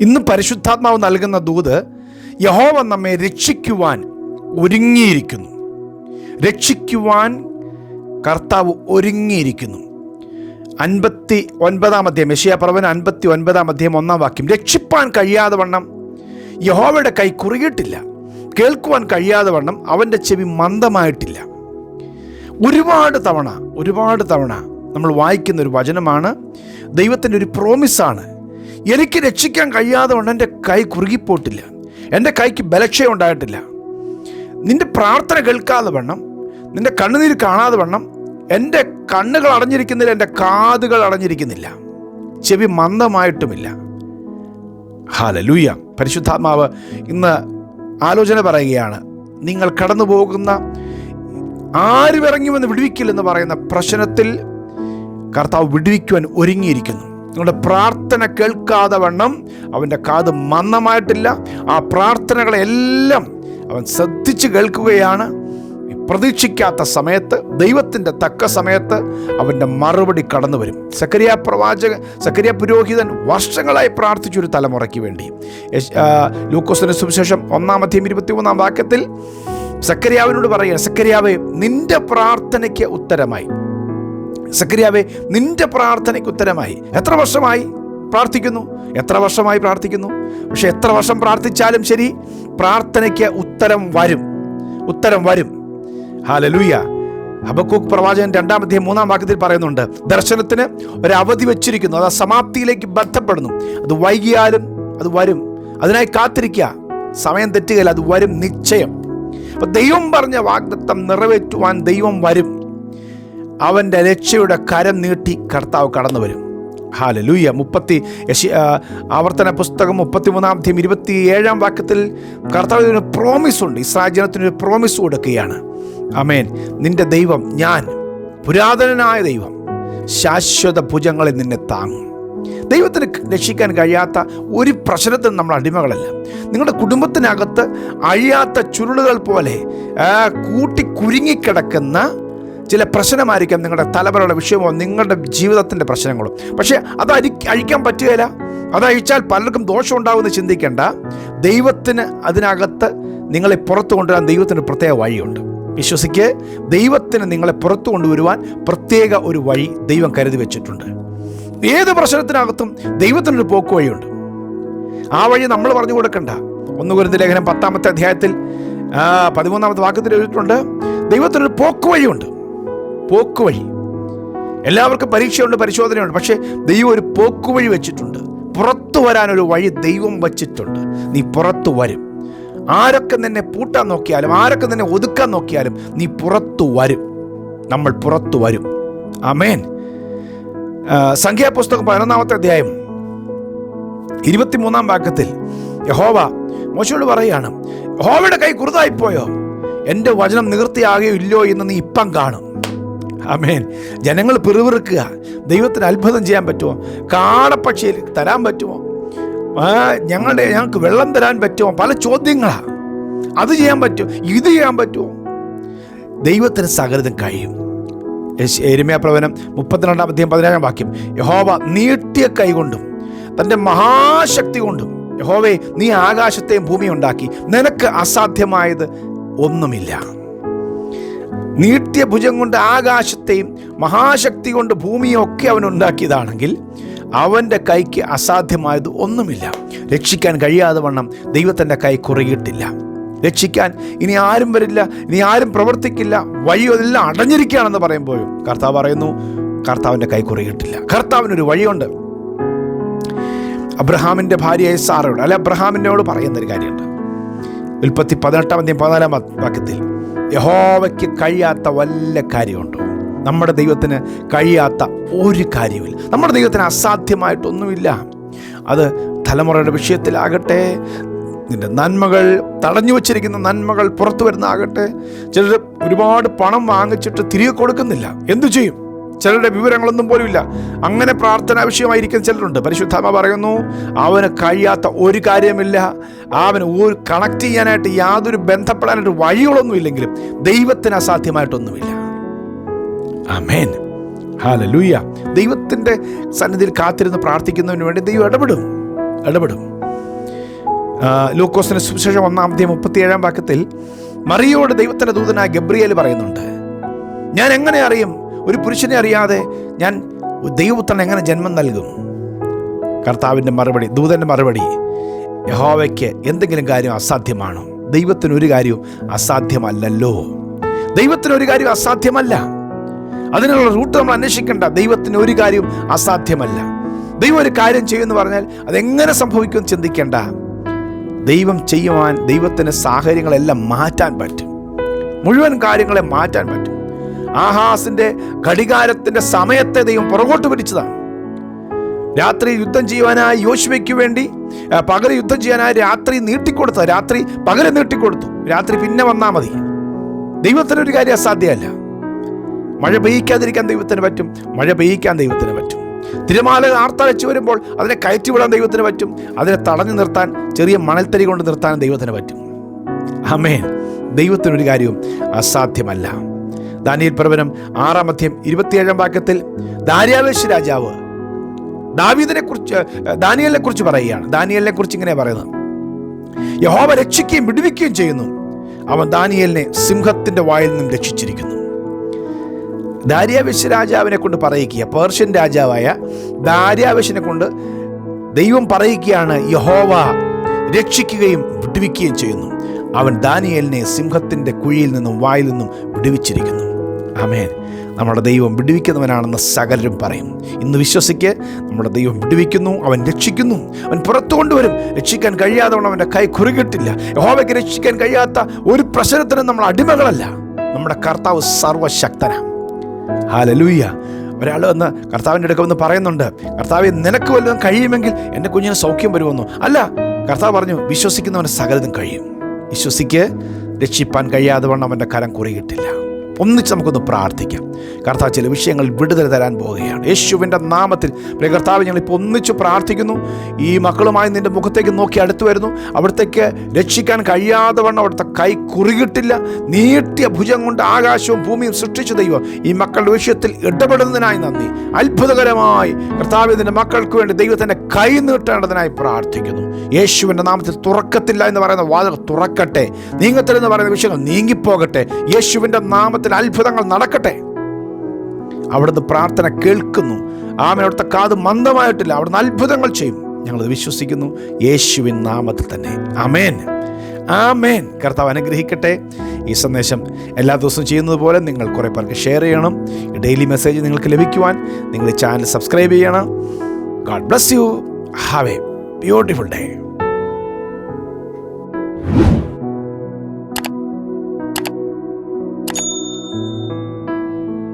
ഇന്ന് പരിശുദ്ധാത്മാവ് നൽകുന്ന ദൂത് യഹോവ നമ്മെ രക്ഷിക്കുവാൻ ഒരുങ്ങിയിരിക്കുന്നു. രക്ഷിക്കുവാൻ കർത്താവ് ഒരുങ്ങിയിരിക്കുന്നു. അൻപത്തി ഒൻപതാം അധ്യായം യശയ പ്രവൻ അൻപത്തി ഒൻപതാം അധ്യായം ഒന്നാം വാക്യം. രക്ഷിപ്പാൻ കഴിയാതെ വണ്ണം യഹോവയുടെ കൈ കുറുകിയിട്ടില്ല. കേൾക്കുവാൻ കഴിയാതെ വണ്ണം അവന്റെ ചെവി മന്ദമായിട്ടില്ല. ഒരുപാട് തവണ ഒരുപാട് തവണ നമ്മൾ വായിക്കുന്ന ഒരു വചനമാണ്. ദൈവത്തിന്റെ ഒരു പ്രോമിസാണ് എനിക്ക് രക്ഷിക്കാൻ കഴിയാതെ കൊണ്ട് എന്റെ കൈ കുറുകിപ്പോട്ടില്ല. എന്റെ കൈക്ക് ബലക്ഷയം ഉണ്ടായിട്ടില്ല. നിന്റെ പ്രാർത്ഥന കേൾക്കാതെ വണ്ണം നിന്റെ കണ്ണുനീര് കാണാതെ വണ്ണം എന്റെ കണ്ണുകൾ അടഞ്ഞിരിക്കുന്നില്ല എന്റെ കാതുകൾ അടഞ്ഞിരിക്കുന്നില്ല. ചെവി മന്ദമായിട്ടുമില്ല. ഹാലലൂയ പരിശുദ്ധാത്മാവ് ഇന്ന് ആലോചന പറയുകയാണ് നിങ്ങൾ കടന്നു പോകുന്ന ആരും വിടുവിക്കില്ലെന്ന് പറയുന്ന പ്രശ്നത്തിൽ കർത്താവ് വിടുവിക്കുവാൻ ഒരുങ്ങിയിരിക്കുന്നു. നിങ്ങളുടെ പ്രാർത്ഥന കേൾക്കാതെ വണ്ണം അവന്റെ കാത് മന്ദമായിട്ടില്ല. ആ പ്രാർത്ഥനകളെല്ലാം അവൻ ശ്രദ്ധിച്ച് കേൾക്കുകയാണ്. പ്രതീക്ഷിക്കാത്ത സമയത്ത് ദൈവത്തിന്റെ തക്ക സമയത്ത് അവന്റെ മറുപടി കടന്നു വരും സക്കരിയ പ്രവാചക സക്കരിയ പുരോഹിതൻ വർഷങ്ങളായി പ്രാർത്ഥിച്ചൊരു തലമുറയ്ക്ക് വേണ്ടി. ലൂക്കോസിന് സുവിശേഷം ഇരുപത്തി മൂന്നാം വാക്യത്തിൽ സക്കരിയാവിനോട് പറയുക സക്കരിയാവെ നിന്റെ പ്രാർത്ഥനയ്ക്ക് ഉത്തരമായി. സക്കരിയാവെ നിന്റെ പ്രാർത്ഥനയ്ക്ക് ഉത്തരമായി. എത്ര വർഷമായി പ്രാർത്ഥിക്കുന്നു? എത്ര വർഷമായി പ്രാർത്ഥിക്കുന്നു? പക്ഷെ എത്ര വർഷം പ്രാർത്ഥിച്ചാലും ശരി പ്രാർത്ഥനയ്ക്ക് ഉത്തരം വരും. ഉത്തരം വരും. ഹാലലൂയ ഹബക്കൂക്ക് പ്രവാചകൻ രണ്ടാമത്തെ മൂന്നാം വാക്യത്തിൽ പറയുന്നുണ്ട് ദർശനത്തിന് ഒരു അവധി വെച്ചിരിക്കുന്നു അത് ആ സമാപ്തിയിലേക്ക് ബന്ധപ്പെടുന്നു. അത് വൈകിയാലും അത് വരും. അതിനായി കാത്തിരിക്കുക സമയം തെറ്റുകയില്ല അത് വരും നിശ്ചയം. അപ്പം ദൈവം പറഞ്ഞ വാഗ്ദത്തം നിറവേറ്റുവാൻ ദൈവം വരും. അവന്റെ രക്ഷയുടെ കരം നീട്ടി കർത്താവ് കടന്നു വരും. ഹാല ലൂയ മുപ്പത്തി ആവർത്തന പുസ്തകം മുപ്പത്തിമൂന്നാം തീയതി ഇരുപത്തി ഏഴാം വാക്യത്തിൽ കർത്താവിന് പ്രോമിസ് ഉണ്ട്. ഇസ്രായേൽ ജനത്തിനൊരു പ്രോമിസ് കൊടുക്കുകയാണ്. അമേൻ നിന്റെ ദൈവം ഞാൻ പുരാതനനായ ദൈവം ശാശ്വത ഭുജങ്ങളിൽ നിന്നെ താങ്ങും. ദൈവത്തിന് രക്ഷിക്കാൻ കഴിയാത്ത ഒരു പ്രശ്നത്തിന് നമ്മൾ അടിമകളല്ല. നിങ്ങളുടെ കുടുംബത്തിനകത്ത് അഴിയാത്ത ചുരുളുകൾ പോലെ കൂട്ടി കുരുങ്ങിക്കിടക്കുന്ന ചില പ്രശ്നമായിരിക്കാം നിങ്ങളുടെ തലമുറയുടെ വിഷയമോ നിങ്ങളുടെ ജീവിതത്തിന്റെ പ്രശ്നങ്ങളും. പക്ഷേ അത് അരി അഴിക്കാൻ പറ്റുകയില്ല. അത് അഴിച്ചാൽ പലർക്കും ദോഷം ഉണ്ടാകുമെന്ന് ചിന്തിക്കേണ്ട. ദൈവത്തിന് അതിനകത്ത് നിങ്ങളെ പുറത്തു കൊണ്ടുവരാൻ ദൈവത്തിന് പ്രത്യേക വഴിയുണ്ട്. വിശ്വസിക്ക് ദൈവത്തിന് നിങ്ങളെ പുറത്തു കൊണ്ടുവരുവാൻ പ്രത്യേക ഒരു വഴി ദൈവം കരുതി വെച്ചിട്ടുണ്ട്. ഏത് പ്രശ്നത്തിനകത്തും ദൈവത്തിനൊരു പോക്ക് വഴിയുണ്ട്. ആ വഴി നമ്മൾ പറഞ്ഞു കൊടുക്കണ്ട. ഒന്ന് കുരുന്ന ലേഖനം പത്താമത്തെ അധ്യായത്തിൽ പതിമൂന്നാമത്തെ വാക്യത്തിൽ എഴുതിയിട്ടുണ്ട് ദൈവത്തിനൊരു പോക്ക് വഴിയുണ്ട്. പോക്ക് വഴി. എല്ലാവർക്കും പരീക്ഷയുണ്ട് പരിശോധനയുണ്ട് പക്ഷേ ദൈവം ഒരു പോക്ക് വഴി വെച്ചിട്ടുണ്ട്. പുറത്തു വരാനൊരു വഴി ദൈവം വച്ചിട്ടുണ്ട്. നീ പുറത്തു വരും. ആരൊക്കെ നിന്നെ പൂട്ടാൻ നോക്കിയാലും ആരൊക്കെ നിന്നെ ഒതുക്കാൻ നോക്കിയാലും നീ പുറത്തു വരും. നമ്മൾ പുറത്തു വരും. അമേൻ സംഖ്യാപുസ്തകം പതിനൊന്നാമത്തെ അധ്യായം ഇരുപത്തിമൂന്നാം വാക്യത്തിൽ യഹോവ മോശയോട് പറയുകയാണ് യഹോവയുടെ കൈ കുറുതായിപ്പോയോ? എന്റെ വചനം നിവൃത്തിയാകുകയോ ഇല്ലയോ എന്ന് നീ ഇപ്പം കാണും. അമേൻ ജനങ്ങൾ പിറുവിറുക്കുക ദൈവത്തിന് അത്ഭുതം ചെയ്യാൻ പറ്റുമോ? കാടപ്പക്ഷിയിൽ തരാൻ പറ്റുമോ? ഞങ്ങളുടെ ഞങ്ങൾക്ക് വെള്ളം തരാൻ പറ്റുമോ? പല ചോദ്യങ്ങളാണ് അത് ചെയ്യാൻ പറ്റുമോ? ഇത് ചെയ്യാൻ പറ്റുമോ? ദൈവത്തിന് സകലതും കഴിയും. എരുമയ പ്രവനം മുപ്പത്തിരണ്ടാം അധ്യയം പതിനേഴാം വാക്യം. യഹോവ നീട്ടിയ കൈകൊണ്ടും തന്റെ മഹാശക്തി കൊണ്ടും യഹോവേ നീ ആകാശത്തെയും ഭൂമിയും ഉണ്ടാക്കി. നിനക്ക് അസാധ്യമായത് ഒന്നുമില്ല. നീട്ടിയ ഭുജം കൊണ്ട് ആകാശത്തെയും മഹാശക്തി കൊണ്ട് ഭൂമിയും ഒക്കെ അവൻ ഉണ്ടാക്കിയതാണെങ്കിൽ അവന്റെ കൈക്ക് അസാധ്യമായത് ഒന്നുമില്ല. രക്ഷിക്കാൻ കഴിയാതെ വണ്ണം ദൈവത്തിന്റെ കൈ കുറയിട്ടില്ല രക്ഷിക്കാൻ ഇനി ആരും വരില്ല ഇനി ആരും പ്രവർത്തിക്കില്ല വഴി അതെല്ലാം അടഞ്ഞിരിക്കുകയാണെന്ന് പറയുമ്പോഴും കർത്താവ് പറയുന്നു കർത്താവിന്റെ കൈ കുറയിട്ടില്ല കർത്താവിനൊരു വഴിയുണ്ട്. അബ്രഹാമിന്റെ ഭാര്യയായ സാറയോട് അല്ലെ അബ്രഹാമിനോട് പറയുന്നൊരു കാര്യമുണ്ട്. ഉൽപ്പത്തി പതിനെട്ടാം അധ്യയം പതിനാലാം വാക്യത്തിൽ യഹോവയ്ക്ക് കഴിയാത്ത വല്ല കാര്യമുണ്ടോ? നമ്മുടെ ദൈവത്തിന് കഴിയാത്ത ഒരു കാര്യമില്ല നമ്മുടെ ദൈവത്തിന് അസാധ്യമായിട്ടൊന്നുമില്ല. അത് തലമുറയുടെ വിഷയത്തിലാകട്ടെ നിന്റെ നന്മകൾ തടഞ്ഞു വച്ചിരിക്കുന്ന നന്മകൾ പുറത്തു വരുന്നതാകട്ടെ. ചിലർ ഒരുപാട് പണം വാങ്ങിച്ചിട്ട് തിരികെ കൊടുക്കുന്നില്ല. എന്തു ചെയ്യും? ചിലരുടെ വിവരങ്ങളൊന്നും പോലുമില്ല അങ്ങനെ പ്രാർത്ഥന വിഷയമായിരിക്കുന്ന ചിലരുണ്ട്. പരിശുദ്ധാമ പറയുന്നു അവന് കഴിയാത്ത ഒരു കാര്യമില്ല അവന് ഒരു കണക്ട് ചെയ്യാനായിട്ട് യാതൊരു ബന്ധപ്പെടാനായിട്ട് വഴികളൊന്നും ഇല്ലെങ്കിലും ദൈവത്തിന് അസാധ്യമായിട്ടൊന്നുമില്ല. അമേൻ ഹാലലൂയ ദൈവത്തിന്റെ സന്നിധിയിൽ കാത്തിരുന്ന് പ്രാർത്ഥിക്കുന്നതിന് വേണ്ടി ദൈവം ഇടപെടും. ഇടപെടും. ലൂക്കോസിന് സുവിശേഷം ഒന്നാമത്തെ മുപ്പത്തിയേഴാം വാക്യത്തിൽ മറിയോട് ദൈവത്തിന്റെ ദൂതനായ ഗബ്രിയേൽ പറയുന്നുണ്ട് ഞാൻ എങ്ങനെ അറിയും ഒരു പുരുഷനെ അറിയാതെ ഞാൻ ദൈവപുത്രൻ എങ്ങനെ ജന്മം നൽകും? കർത്താവിന്റെ മറുപടി ദൂതന്റെ മറുപടി യഹോവയ്ക്ക് എന്തെങ്കിലും കാര്യം അസാധ്യമാണോ? ദൈവത്തിന് ഒരു കാര്യവും അസാധ്യമല്ലല്ലോ. ദൈവത്തിന് ഒരു കാര്യം അസാധ്യമല്ല. അതിനുള്ള റൂട്ട് നമ്മൾ അന്വേഷിക്കേണ്ട. ദൈവത്തിന് ഒരു കാര്യവും അസാധ്യമല്ല. ദൈവം ഒരു കാര്യം ചെയ്യുമെന്ന് പറഞ്ഞാൽ അതെങ്ങനെ സംഭവിക്കുമെന്ന് ചിന്തിക്കേണ്ട. ദൈവം ചെയ്യുവാൻ ദൈവത്തിന് സാഹചര്യങ്ങളെല്ലാം മാറ്റാൻ പറ്റും. മുഴുവൻ കാര്യങ്ങളെ മാറ്റാൻ പറ്റും. ആഹാസിന്റെ ഘടികാരത്തിന്റെ സമയത്തെ ദൈവം പുറകോട്ട് പിടിച്ചതാണ്. രാത്രി യുദ്ധം ചെയ്യുവാനായി യോശുവയ്ക്ക് വേണ്ടി പകൽ യുദ്ധം ചെയ്യാനായി രാത്രി നീട്ടിക്കൊടുത്ത രാത്രി പകൽ നീട്ടിക്കൊടുത്തു. രാത്രി പിന്നെ വന്നാൽ മതി. ദൈവത്തിനൊരു കാര്യം അസാധ്യമല്ല മഴ പെയ്യിക്കാതിരിക്കാൻ ദൈവത്തിന് പറ്റും മഴ പെയ്യിക്കാൻ ദൈവത്തിന് പറ്റും. തിരമാല ആർത്തലച്ചു വരുമ്പോൾ അതിനെ കയറ്റിവിടാൻ ദൈവത്തിന് പറ്റും അതിനെ തടഞ്ഞു നിർത്താൻ ചെറിയ മണൽത്തരി കൊണ്ട് നിർത്താൻ ദൈവത്തിന് പറ്റും. അമേ ദൈവത്തിനൊരു കാര്യവും അസാധ്യമല്ല. ദാനിയൽ പ്രവനം ആറാം അധ്യം ഇരുപത്തിയേഴാം വാക്യത്തിൽ ദാര്യാവേശ് രാജാവ് ദാവീദിനെ കുറിച്ച് ദാനിയലിനെ കുറിച്ച് പറയുകയാണ്. ദാനിയലിനെ കുറിച്ച് ഇങ്ങനെ പറയുന്നത് യഹോവ രക്ഷിക്കുകയും വിടുവിക്കുകയും ചെയ്യുന്നു. അവൻ ദാനിയലിനെ സിംഹത്തിന്റെ വായിൽ നിന്നും രക്ഷിച്ചിരിക്കുന്നു. ദാര്യാവശ്യ രാജാവിനെ കൊണ്ട് പറയിക്കുക പേർഷ്യൻ രാജാവായ ദാര്യാവശ്യനെ കൊണ്ട് ദൈവം പറയിക്കുകയാണ് യഹോവ രക്ഷിക്കുകയും വിടുവിക്കുകയും ചെയ്യുന്നു. അവൻ ദാനിയലിനെ സിംഹത്തിന്റെ കുഴിയിൽ നിന്നും വായിൽ നിന്നും വിടുവിച്ചിരിക്കുന്നു. ആമേൻ. നമ്മുടെ ദൈവം വിടുവിക്കുന്നവനാണെന്ന് സകലരും പറയും. ഇന്ന് വിശ്വസിക്ക് നമ്മുടെ ദൈവം വിടുവിക്കുന്നു അവൻ രക്ഷിക്കുന്നു അവൻ പുറത്തു കൊണ്ടുവരും. രക്ഷിക്കാൻ കഴിയാത്തവണ്ണം അവന്റെ കൈ കുറുകിട്ടില്ല. യഹോവയ്ക്ക് രക്ഷിക്കാൻ കഴിയാത്ത ഒരു പ്രശ്നത്തിനും നമ്മൾ അടിമകളല്ല. നമ്മുടെ കർത്താവ് സർവശക്തനാണ്. ഹാലലൂയ്യ ഒരാൾ വന്ന് കർത്താവിന്റെ അടുക്കം വന്ന് പറയുന്നുണ്ട് കർത്താവ് നിനക്ക് വല്ലതും കഴിയുമെങ്കിൽ എന്റെ കുഞ്ഞിന് സൗഖ്യം വരുമെന്നു. അല്ല കർത്താവ് പറഞ്ഞു വിശ്വസിക്കുന്നവന് സകലതും കഴിയും. വിശ്വസിക്ക് രക്ഷിപ്പാൻ കഴിയാതെ വണ്ണം അവന്റെ കരം കുറിയിട്ടില്ല ഒന്നിച്ച് നമുക്കൊന്ന് പ്രാർത്ഥിക്കാം. കർത്താവ് ചില വിഷയങ്ങൾ വിടുതൽ തരാൻ പോവുകയാണ്. യേശുവിന്റെ നാമത്തിൽ പ്രിയ കർത്താവ് ഞങ്ങളിപ്പോൾ ഒന്നിച്ച് പ്രാർത്ഥിക്കുന്നു. ഈ മക്കളുമായി നിന്റെ മുഖത്തേക്ക് നോക്കി അടുത്തു വരുന്നു. അവിടത്തേക്ക് രക്ഷിക്കാൻ കഴിയാതെ വണ്ണം അവിടുത്തെ കൈ കുറുകിട്ടില്ല. നീട്ടിയ ഭുജം കൊണ്ട് ആകാശവും ഭൂമിയും സൃഷ്ടിച്ച ദൈവം ഈ മക്കളുടെ വിഷയത്തിൽ ഇടപെടുന്നതിനായി നന്ദി. അത്ഭുതകരമായി കർത്താവ് ഇതിന്റെ മക്കൾക്ക് വേണ്ടി ദൈവത്തിന്റെ കൈ നീട്ടേണ്ടതിനായി പ്രാർത്ഥിക്കുന്നു. യേശുവിന്റെ നാമത്തിൽ തുറക്കത്തില്ല എന്ന് പറയുന്ന വാതിൽ തുറക്കട്ടെ. നീങ്ങത്തില്ലെന്ന് പറയുന്ന വിഷയങ്ങൾ നീങ്ങിപ്പോകട്ടെ. യേശുവിന്റെ നാമത്തിൽ അത്ഭുതങ്ങൾ നടക്കട്ടെ. അവിടുന്ന് പ്രാർത്ഥന കേൾക്കുന്നു. ആമൻ. അവിടുത്തെ കാത് മന്ദമായിട്ടില്ല. അവിടുന്ന് അത്ഭുതങ്ങൾ ചെയ്യും. ഞങ്ങളത് വിശ്വസിക്കുന്നു. യേശുവിൻ നാമത്തിൽ തന്നെ. അമേൻ ആമേൻ. കർത്താവ് അനുഗ്രഹിക്കട്ടെ. ഈ സന്ദേശം എല്ലാ ദിവസവും ചെയ്യുന്നത് പോലെ നിങ്ങൾ കുറേ പേർക്ക് ഷെയർ ചെയ്യണം. ഡെയിലി മെസ്സേജ് നിങ്ങൾക്ക് ലഭിക്കുവാൻ നിങ്ങൾ ഈ ചാനൽ സബ്സ്ക്രൈബ് ചെയ്യണം. God bless you have a beautiful day